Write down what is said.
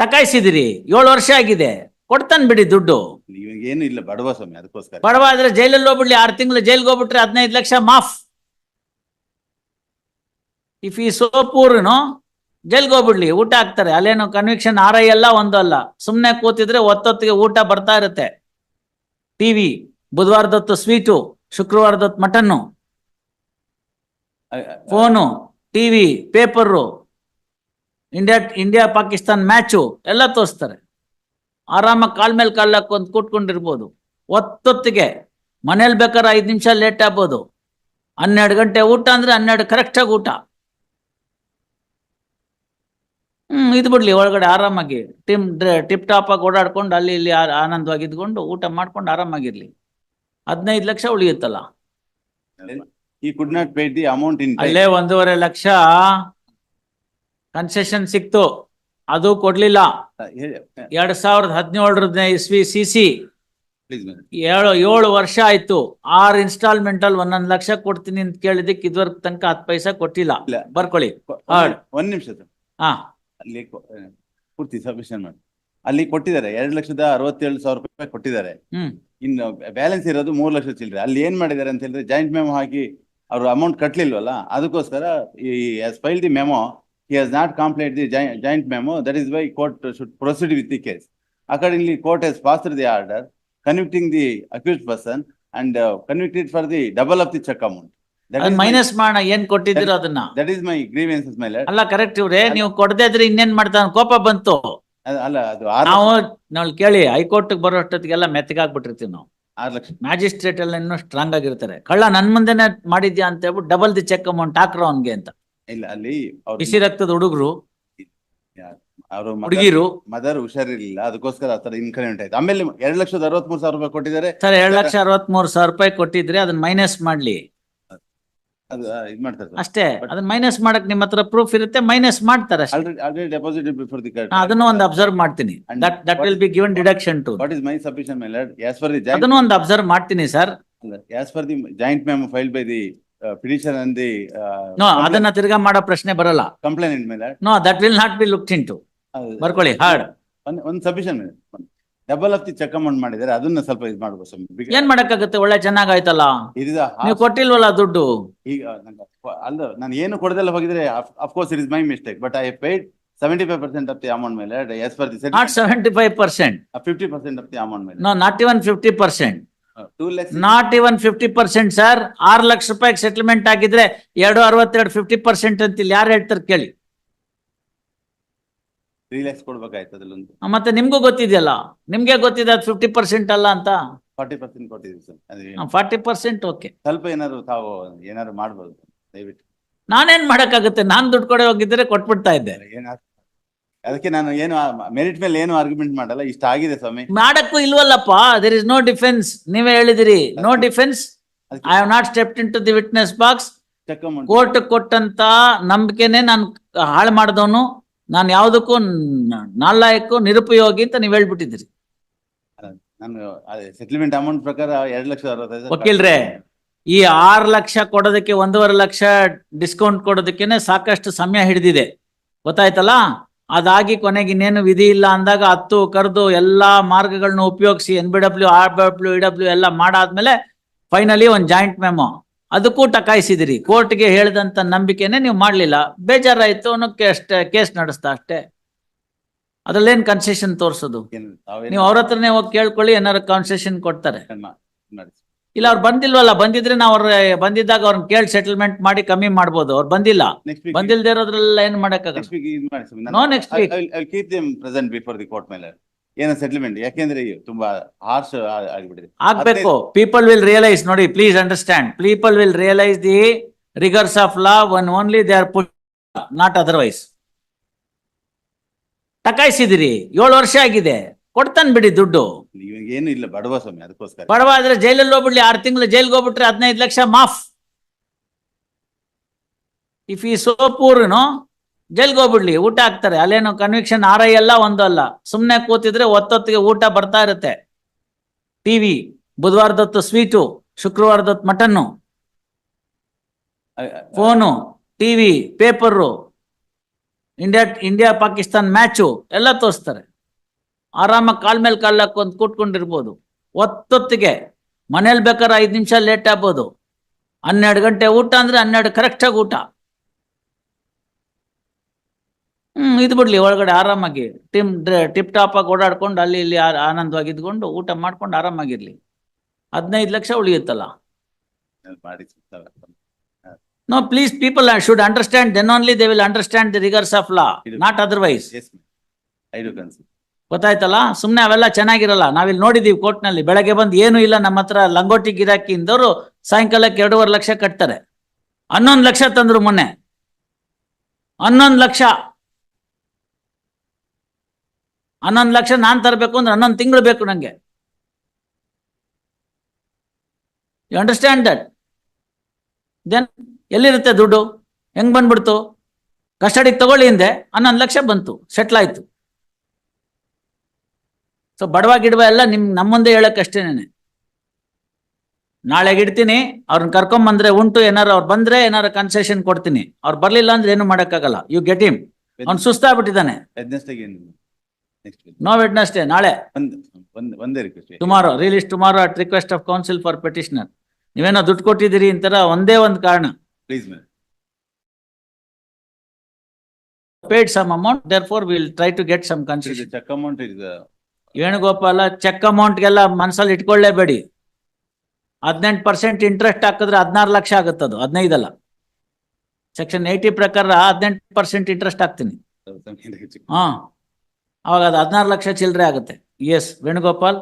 ಟಕಾಯಿಸಿದಿರಿ ಏಳು ವರ್ಷ ಆಗಿದೆ. ಕೊಡ್ತಾನೆ ಬಿಡಿ ದುಡ್ಡು. ಇವಾಗ ಏನು ಇಲ್ಲ ಬಡವ ಸ್ವಾಮಿ ಅದಕ್ಕೋಸ್ಕರ. ಬಡವ ಆದ್ರೆ ಜೈಲಲ್ಲಿ ಹೋಗ್ಬಿಡ್ಲಿ ಆರು ತಿಂಗಳು ಜೈಲ್ಗೆ ಹೋಗ್ಬಿಟ್ರೆ ಹದಿನೈದು ಲಕ್ಷ ಮಾಫ್. ಇಫ್ ಈ ಸೋ ಪೂರ್ನು ಜೈಲ್ಗೆ ಹೋಗ್ಬಿಡ್ಲಿ ಊಟ ಹಾಕ್ತಾರೆ. ಅಲ್ಲೇನು ಕನ್ವಿಕ್ಷನ್ ಆರ್ ಐ ಎಲ್ಲ ಒಂದು ಅಲ್ಲ. ಸುಮ್ಮನೆ ಕೂತಿದ್ರೆ ಒತ್ತೊತ್ತಿಗೆ ಊಟ ಬರ್ತಾ ಇರುತ್ತೆ. ಟಿವಿ ಬುಧವಾರದೊತ್ತು sweet ಶುಕ್ರವಾರದೊತ್ತು mutton phone TV paper India India Pakistan match ಎಲ್ಲ ತೋರಿಸ್ತಾರೆ. ಆರಾಮಾಗಿ ಕಾಲ್ ಮೇಲೆ ಕಾಲ್ ಹಾಕೊಂಡು ಕೂತ್ಕೊಂಡಿರ್ಬೋದು. ಒತ್ತೊತ್ತಿಗೆ ಮನೇಲಿ ಬೇಕಾದ್ರೆ ಐದು ನಿಮಿಷ ಲೇಟ್ ಆಗ್ಬೋದು. ಹನ್ನೆರಡು ಗಂಟೆ ಊಟ ಅಂದ್ರೆ ಹನ್ನೆರಡು ಕರೆಕ್ಟಾಗಿ ಊಟ. ಹ್ಮ್ ಇದು ಬಿಡ್ಲಿ ಒಳಗಡೆ ಆರಾಮಾಗಿ ಟಿಮ್ ಟಿಪ್ ಟಾಪ್ ಆಗಿ ಓಡಾಡ್ಕೊಂಡು ಅಲ್ಲಿ ಇಲ್ಲಿ ಆನಂದವಾಗಿ ಇದ್ಕೊಂಡು ಊಟ ಮಾಡ್ಕೊಂಡು ಆರಾಮಾಗಿರ್ಲಿ. ಹದಿನೈದು ಲಕ್ಷ ಉಳಿಯುತ್ತಲ್ಲ. ಅಲ್ಲೇ ಒಂದೂವರೆ ಲಕ್ಷ ಕನ್ಸೆಷನ್ ಸಿಕ್ತು ಅದು ಕೊಡ್ಲಿಲ್ಲ. ಎರಡ್ ಸಾವಿರದ ಹದಿನೇಳರದ ಇಸ್ವಿ ಸಿ ಸಿ ಪ್ಲೀಸ್ ಏಳು ಏಳು ವರ್ಷ ಆಯ್ತು. ಆರು ಇನ್ಸ್ಟಾಲ್ಮೆಂಟ್ ಅಲ್ಲಿ ಒಂದೊಂದ್ ಲಕ್ಷ ಕೊಡ್ತೀನಿ ಅಂತ ಕೇಳಿದಕ್ಕೆ ಇದುವರೆಗೆ ತನಕ ಹತ್ತು ಪೈಸಾ ಕೊಟ್ಟಿಲ್ಲ. ಬರ್ಕೊಳ್ಳಿ. ಒಂದ್ ನಿಮಿಷ ಹಾ. ಅಲ್ಲಿ ಪೂರ್ತಿ ಸಬ್ಮಿಷನ್ ಮಾಡಿ. ಅಲ್ಲಿ ಕೊಟ್ಟಿದ್ದಾರೆ ಎರಡ್ ಲಕ್ಷದ ಅರವತ್ತೇಳು ಸಾವಿರ ರೂಪಾಯಿ ಕೊಟ್ಟಿದ್ದಾರೆ. ಹ್ಮ್. ಇನ್ನು ಬ್ಯಾಲೆನ್ಸ್ ಇರೋದು ಮೂರ್ ಲಕ್ಷ ಚಿಲ್ಲರೆ. ಅಲ್ಲಿ ಏನ್ ಮಾಡಿದ್ದಾರೆ ಅಂತ ಹೇಳಿದ್ರೆ ಜಾಯಿಂಟ್ ಮೆಮೊ ಹಾಕಿ ಅವರು ಅಮೌಂಟ್ ಕಟ್ಲಿಲ್ವಲ್ಲ ಅದಕ್ಕೋಸ್ಕರ ಈ file the memo has not complete the joint memo that is why court should proceed with the case accordingly court has passed the order convicting the accused person and convicted for the double of the cheque amount ಅದ್ minus ಮಾಡೋಣ ಏನ್ ಕೊಟ್ಟಿದ್ದೀರೋ ಅದನ್ನ? That is my grievances ಮೇಲೆ ಅಲ್ಲ correct ಇವ್ರೆ ನೀವು ಕೊಡದೇ ಇದ್ರೆ ಇನ್ನೇನ್ ಮಾಡ್ತಾನೆ? ಕೋಪ ಬಂತು. ಅಲ್ಲ ಅದು ಆರು ನಾವು ನಾವು ಕೇಳಿ ಹೈಕೋರ್ಟ್ ಬರೋ ಅಷ್ಟೊತ್ತಿಗೆಲ್ಲ ಮೆತ್ತಗಾಗ್ಬಿಟ್ಟಿರ್ತೀವಿ ನಾವು. ಆರು ಲಕ್ಷ ಮ್ಯಾಜಿಸ್ಟ್ರೇಟ್ ಎಲ್ಲ ಇನ್ನೂ ಸ್ಟ್ರಾಂಗ್ ಆಗಿರ್ತಾರೆ. ಕಳ್ಳ ನನ್ ಮುಂದೆನೆ ಮಾಡಿದ್ಯಾ ಅಂತ ಹೇಳ್ಬಿಟ್ಟು ಡಬಲ್ ದಿ ಚೆಕ್ ಅಮೌಂಟ್ ಹಾಕ್ರೋ ಅವ್ನ್ಗೆ ಅಂತ. ಇಲ್ಲ ಅಲ್ಲಿ ಬಿಸಿ ರಕ್ತದ ಹುಡುಗರು ಅವರು ಹುಡುಗಿರು. ಮದರ್ ಹುಷಾರಿರ್ಲಿಲ್ಲ ಅದಕ್ಕೋಸ್ಕರ ಆತರ ತರ ಇನ್ಕರೆಂಟ್ ಆಯ್ತು. ಆಮೇಲೆ ಎರಡ್ ಲಕ್ಷದ ಅರವತ್ಮೂರು ಸಾವಿರ ರೂಪಾಯಿ ಕೊಟ್ಟಿದ್ದಾರೆ. ಸರ್ ಎರಡ್ ಲಕ್ಷ ಅರವತ್ಮೂರು ಸಾವಿರ ರೂಪಾಯಿ ಕೊಟ್ಟಿದ್ರೆ ಅದನ್ನ ಮೈನಸ್ ಮಾಡ್ಲಿ. ಅದು ಇದ್ ಮಾಡ್ತಾರೆ ಸರ್. ಅಷ್ಟೇ ಅದನ್ನ ಮೈನಸ್ ಮಾಡಕ್ ನಿಮ್ಮ ಹತ್ರ ಪ್ರೂಫ್ ಇರುತ್ತೆ ಮೈನಸ್ ಮಾಡ್ತಾರೆ ಅಷ್ಟೇ. Already already deposit before the ನಾ ಅದನ್ನು ಒಂದು ಅಬ್ಸರ್ವ್ ಮಾಡ್ತೀನಿ. And that that will be given deduction to what is my submission my lord as far the joint ಅದನ್ನು ಒಂದು ಅಬ್ಸರ್ವ್ ಮಾಡ್ತೀನಿ sir as far the joint memo file by the petition and the no ಅದನ್ನ ತಿರ್ಗಾ ಮಾಡೋ ಪ್ರಶ್ನೆ ಬರಲ್ಲ. Complaint ಮೇಲೆ. No that will not be look in to ಬರ್ಕೊಳ್ಳಿ ಹಾರ್ಡ್ ಒಂದ್ ಒಂದು submission double of the cheque amount ಮಾಡಿದ್ದಾರೆ ಅದನ್ನ ಸ್ವಲ್ಪ ಇದು ಮಾಡ್ಬೋದು ಸ್ವಾಮಿ. ಏನ್ ಮಾಡಕ್ಕಾಗುತ್ತೆ? ಒಳ್ಳೆ ಚೆನ್ನಾಗಾಯ್ತಲ್ಲ. ಇದಿದ ನೀವು ಕೊಟ್ಟಿಲ್ವಲ್ಲ ದುಡ್ಡು? ಈಗ ಅಲ್ಲ ನಾನು ಏನು ಕೊಡದೆಲ್ಲ ಹೋಗಿದ್ರೆ of course it is my mistake but I paid seventy five percent of the amount ಮೇಲೆ as per the not seventy five percent fifty percent of the amount ಮೇಲೆ. No not even fifty percent not even fifty percent sir ಆರು ಲಕ್ಷ ರೂಪಾಯಿ settlement ಆಗಿದ್ರೆ ಎರಡು ಅರವತ್ತೆರಡು fifty percent ಅಂತ ಇಲ್ಲಿ ಯಾರು ಹೇಳ್ತಾರೆ ಕೇಳಿ. ತ್ರೀ ಲ್ಯಾಕ್ಸ್ ಕೊಡ್ಬೇಕಾಯ್ತು ಅದ್ರಲ್ಲೊಂದು. ಮತ್ತೆ ನಿಮ್ಗೂ ಗೊತ್ತಿದೆಯಲ್ಲ? ನಿಮ್ಗೆ ಗೊತ್ತಿದೆ ಅದು ಫಿಫ್ಟಿ ಪರ್ಸೆಂಟ್ ಅಲ್ಲ ಅಂತ? ಫಾರ್ಟಿ ಪರ್ಸೆಂಟ್ ಕೊಟ್ಟಿದ್ದೀವಿ ಸರ್ ಅದು ಫಾರ್ಟಿ ಪರ್ಸೆಂಟ್ ಓಕೆ ಸ್ವಲ್ಪ ಏನಾದ್ರು ತಾವು ಏನಾದ್ರು ಮಾಡ್ಬೋದು ದಯವಿಟ್ಟು. ನಾನೇನ್ ಮಾಡಕ್ಕಾಗುತ್ತೆ? ನಾನ್ ದುಡ್ಡು ಕೊಡೆ ಹೋಗಿದ್ರೆ ಕೊಟ್ಬಿಡ್ತಾ ಇದ್ದೆ. ಏನಾದ್ರು ಅದಕ್ಕೆ ನಾನು ಏನು ಮೆರಿಟ್ ಮೇಲೆ ಏನು ಆರ್ಗ್ಯುಮೆಂಟ್ ಮಾಡಲ್ಲ ಇಷ್ಟ ಆಗಿದೆ ಸ್ವಾಮಿ. ಮಾಡಕ್ಕೂ ಇಲ್ವಲ್ಲಪ್ಪ ದೇರ್ ಇಸ್ ನೋ ಡಿಫೆನ್ಸ್ ನೀವೇ ಹೇಳಿದಿರಿ no defence I have not step in to the witness box court ಕೊಟ್ಟಂತ ನಂಬಿಕೆನೆ ನಾನು ಹಾಳು ಮಾಡಿದವನು. ನಾನು ಯಾವುದಕ್ಕೂ ನಾಲ್ಕು ನಿರುಪಯೋಗಿ ಅಂತ ನೀವ್ ಹೇಳ್ಬಿಟ್ಟಿದ್ದೀರಿ. ನಾನು ಸೆಟಲ್ಮೆಂಟ್ ಅಮೌಂಟ್ ಪ್ರಕಾರ ಎರಡು ಲಕ್ಷ ಅರವತ್ತೈದು ವಕೀಲ್ರೆ ಈ ಆರು ಲಕ್ಷ ಕೊಡೋದಕ್ಕೆ ಒಂದೂವರೆ ಲಕ್ಷ ಡಿಸ್ಕೌಂಟ್ ಕೊಡೋದಕ್ಕೆ ಸಾಕಷ್ಟು ಸಮಯ ಹಿಡಿದಿದೆ. ಗೊತ್ತಾಯ್ತಲ್ಲ? ಅದಾಗಿ ಕೊನೆಗೆ ಇನ್ನೇನು ವಿಧಿ ಇಲ್ಲ ಅಂದಾಗ ಹತ್ತು ಕರೆದು ಎಲ್ಲಾ ಮಾರ್ಗಗಳನ್ನ ಉಪಯೋಗಿಸಿ N B W R W E W ಎಲ್ಲ ಮಾಡಾದ್ಮೇಲೆ ಫೈನಲಿ ಒಂದು ಜಾಯಿಂಟ್ ಮೆಮೊ ಅದಕ್ಕೂ ಟಕಾಯಿಸಿದಿರಿ. ಕೋರ್ಟ್ಗೆ ಹೇಳಿದಂತ ನಂಬಿಕೆನೆ ನೀವು ಮಾಡ್ಲಿಲ್ಲ. ಬೇಜಾರಾಯ್ತು ಅನ್ನೋಕ್ಕೆ ಅಷ್ಟೇ ಕೇಸ್ ನಡೆಸ್ತಾ ಅಷ್ಟೇ. ಅದ್ರಲ್ಲೇನ್ ಕನ್ಸೆಷನ್ ತೋರಿಸೋದು? ನೀವು ಅವ್ರ ಹತ್ರನೇ ಹೋಗಿ ಕೇಳ್ಕೊಳ್ಳಿ ಏನಾರು ಕನ್ಸೆಷನ್ ಕೊಡ್ತಾರೆ. ಇಲ್ಲ ಅವ್ರು ಬಂದಿಲ್ವಲ್ಲ ಬಂದಿದ್ರೆ ನಾವು ಅವ್ರ ಬಂದಿದ್ದಾಗ ಅವ್ರನ್ನ ಕೇಳಿ ಸೆಟಲ್ಮೆಂಟ್ ಮಾಡಿ ಕಮ್ಮಿ ಮಾಡ್ಬೋದು ಅವ್ರು ಬಂದಿಲ್ಲ. Next week- ಬಂದಿಲ್ದೇ ಇರೋದ್ರಲ್ಲ ಏನ್ ಮಾಡಕ್ಕಾಗಲ್ಲ next week ಇದು ಮಾಡಿ ಸ್ವಾಮಿ. No, court next week. I- I- I'll keep them present before the court ಮೇಲೆ. ಏನೋ ಸೆಟಲ್ಮೆಂಟ್ ಯಾಕೆಂದ್ರೆ ತುಂಬಾ ಹಾರ್ಶ್ ಆಗಿಬಿಟ್ಟಿದೆ. ಆಗ್ಬೇಕು. ಪೀಪಲ್ ವಿಲ್ ರಿಯಲೈಸ್ ನೋಡಿ please understand people will realise the rigours of law one only they are put not otherwise ಟಕಾಯಿಸಿದಿರಿ ಏಳು ವರ್ಷ ಆಗಿದೆ. ಕೊಡ್ತಾನೆ ಬಿಡಿ ದುಡ್ಡು. ಏನು ಇಲ್ಲ ಬಡವ ಸ್ವಾಮಿ ಅದಕ್ಕೋಸ್ಕರ. ಬಡವ ಆದ್ರೆ ಜೈಲಲ್ಲಿ ಹೋಗ್ಬಿಡ್ಲಿ ಆರು ತಿಂಗಳು ಜೈಲ್ಗೆ ಹೋಗ್ಬಿಟ್ರೆ ಹದಿನೈದು ಲಕ್ಷ ಮಾಫ್. ಇಫ್ ಈ ಸೋ ಪೂರ್ನು ಜೈಲ್ಗೆ ಹೋಗ್ಬಿಡ್ಲಿ ಊಟ ಹಾಕ್ತಾರೆ. ಅಲ್ಲೇನು ಕನ್ವಿಕ್ಷನ್ ಆರ್ ಐ ಎಲ್ಲ ಒಂದು ಅಲ್ಲ. ಸುಮ್ಮನೆ ಕೂತಿದ್ರೆ ಒತ್ತೊತ್ತಿಗೆ ಊಟ ಬರ್ತಾ ಇರುತ್ತೆ. ಟಿವಿ ಬುಧವಾರದೊತ್ತು sweet ಶುಕ್ರವಾರದೊತ್ತು mutton. Phone TV paper India India Pakistan match ಎಲ್ಲ ತೋರಿಸ್ತಾರೆ. ಆರಾಮಾಗಿ ಕಾಲ್ ಮೇಲೆ ಕಾಲ್ ಹಾಕೊಂಡ್ ಕೂತ್ಕೊಂಡಿರ್ಬೋದು. ಒತ್ತೊತ್ತಿಗೆ ಮನೇಲಿ ಬೇಕಾದ್ರೆ ಐದು ನಿಮಿಷ ಲೇಟ್ ಆಗ್ಬೋದು. ಹನ್ನೆರಡು ಗಂಟೆ ಊಟ ಅಂದ್ರೆ ಹನ್ನೆರಡು ಕರೆಕ್ಟಾಗಿ ಊಟ. ಹ್ಮ್ ಇದು ಬಿಡ್ಲಿ ಒಳಗಡೆ ಆರಾಮಾಗಿ ಟಿಮ್ ಟಿಪ್ ಟಾಪ್ ಆಗಿ ಓಡಾಡ್ಕೊಂಡು ಅಲ್ಲಿ ಇಲ್ಲಿ ಆನಂದವಾಗಿ ಇದ್ಕೊಂಡು ಊಟ ಮಾಡ್ಕೊಂಡು ಆರಾಮಾಗಿರ್ಲಿ. ಹದಿನೈದು lakh ಉಳಿಯುತ್ತಲ್ಲ. No please people I should understand Jan only they will understand rigours of law not as I do consider ಗೊತ್ತಾಯ್ತಲ್ಲ? ಸುಮ್ನೆ ಅವೆಲ್ಲ ಚೆನ್ನಾಗಿರಲ್ಲ. ನಾವಿಲ್ಲಿ ನೋಡಿದೀವಿ ಕೋರ್ಟ್ನಲ್ಲಿ. ಬೆಳಗ್ಗೆ ಬಂದು ಏನು ಇಲ್ಲ, ನಮ್ಮ ಹತ್ರ ಲಂಗೋಟಿ ಗಿರಾಕಿ ಇಂದವರು ಸಾಯಂಕಾಲಕ್ಕೆ ಎರಡೂವರೆ ಲಕ್ಷ ಕಟ್ತಾರೆ. ಹನ್ನೊಂದು ಲಕ್ಷ ತಂದ್ರು ಮೊನ್ನೆ. ಹನ್ನೊಂದು ಲಕ್ಷ. ಹನ್ನೊಂದು ಲಕ್ಷ ನಾನ್ ತರಬೇಕು ಅಂದ್ರೆ ಹನ್ನೊಂದು ತಿಂಗಳು ಬೇಕು ನಂಗೆ. ಯು ಅಂಡರ್ಸ್ಟ್ಯಾಂಡ್ ದಟ್ ದೆನ್ ಎಲ್ಲಿರುತ್ತೆ ದುಡ್ಡು? ಹೆಂಗ್ ಬಂದ್ಬಿಡ್ತು? ಕಸ್ಟಡಿಗೆ ತಗೊಳ್ಳಿ ಹಿಂದೆ. ಹನ್ನೊಂದು ಲಕ್ಷ ಬಂತು. ಸೆಟ್ಲ್ ಆಯ್ತು. ಸೊ ಬಡವ ಗಿಡವ ಎಲ್ಲ ನಿಮ್ ನಮ್ಮ ಮುಂದೆ ಹೇಳಕ್ ಅಷ್ಟೇನೆ ನಾಳೆಗೆ ಇಡ್ತೀನಿ ಅವ್ರನ್ನ ಕರ್ಕೊಂಡ್ ಬಂದ್ರೆ ಉಂಟು ಏನಾರು ಅವ್ರು ಬಂದ್ರೆ ಏನಾರು ಕನ್ಸೆಷನ್ ಕೊಡ್ತೀನಿ. ಅವ್ರು ಬರ್ಲಿಲ್ಲ ಅಂದ್ರೆ ಏನು ಮಾಡಕ್ಕಾಗಲ್ಲ. ಯು ಗೆಟ್ ಹಿಮ್ ಅವ್ನು ಸುಸ್ತಾಗ್ಬಿಟ್ಟಿದ್ದಾನೆ. ನೋ ವೆಡ್ನಸ್ಡೇ ನಾಳೆ. Tomorrow release tomorrow at request of counsel for petitioner ನೀವೇನೋ ದುಡ್ಡು ಕೊಟ್ಟಿದ್ದೀರಿ ಅಂತಾರ ಒಂದೇ ಒಂದು ಕಾರಣ. Please some amount therefore will try to get some consider cheque amount is Venugopala cheque ಅಮೌಂಟ್ಗೆಲ್ಲ ಮನಸ್ಸಲ್ಲಿ ಇಟ್ಕೊಳ್ಳೇಬೇಡಿ. ಹದಿನೆಂಟು ಪರ್ಸೆಂಟ್ ಇಂಟ್ರೆಸ್ಟ್ ಹಾಕಿದ್ರೆ ಹದಿನಾರು ಲಕ್ಷ ಆಗುತ್ತದು ಹದಿನೈದಲ್ಲ. ಸೆಕ್ಷನ್ ಏಯ್ಟಿ ಪ್ರಕಾರ ಹದಿನೆಂಟು ಪರ್ಸೆಂಟ್ ಇಂಟ್ರೆಸ್ಟ್ ಹಾಕ್ತೀನಿ. ಹಾ ಅವಾಗ ಅದು ಹದಿನಾರು ಲಕ್ಷ ಚಿಲ್ಲರೆ ಆಗುತ್ತೆ. ಎಸ್ ವೇಣುಗೋಪಾಲ್.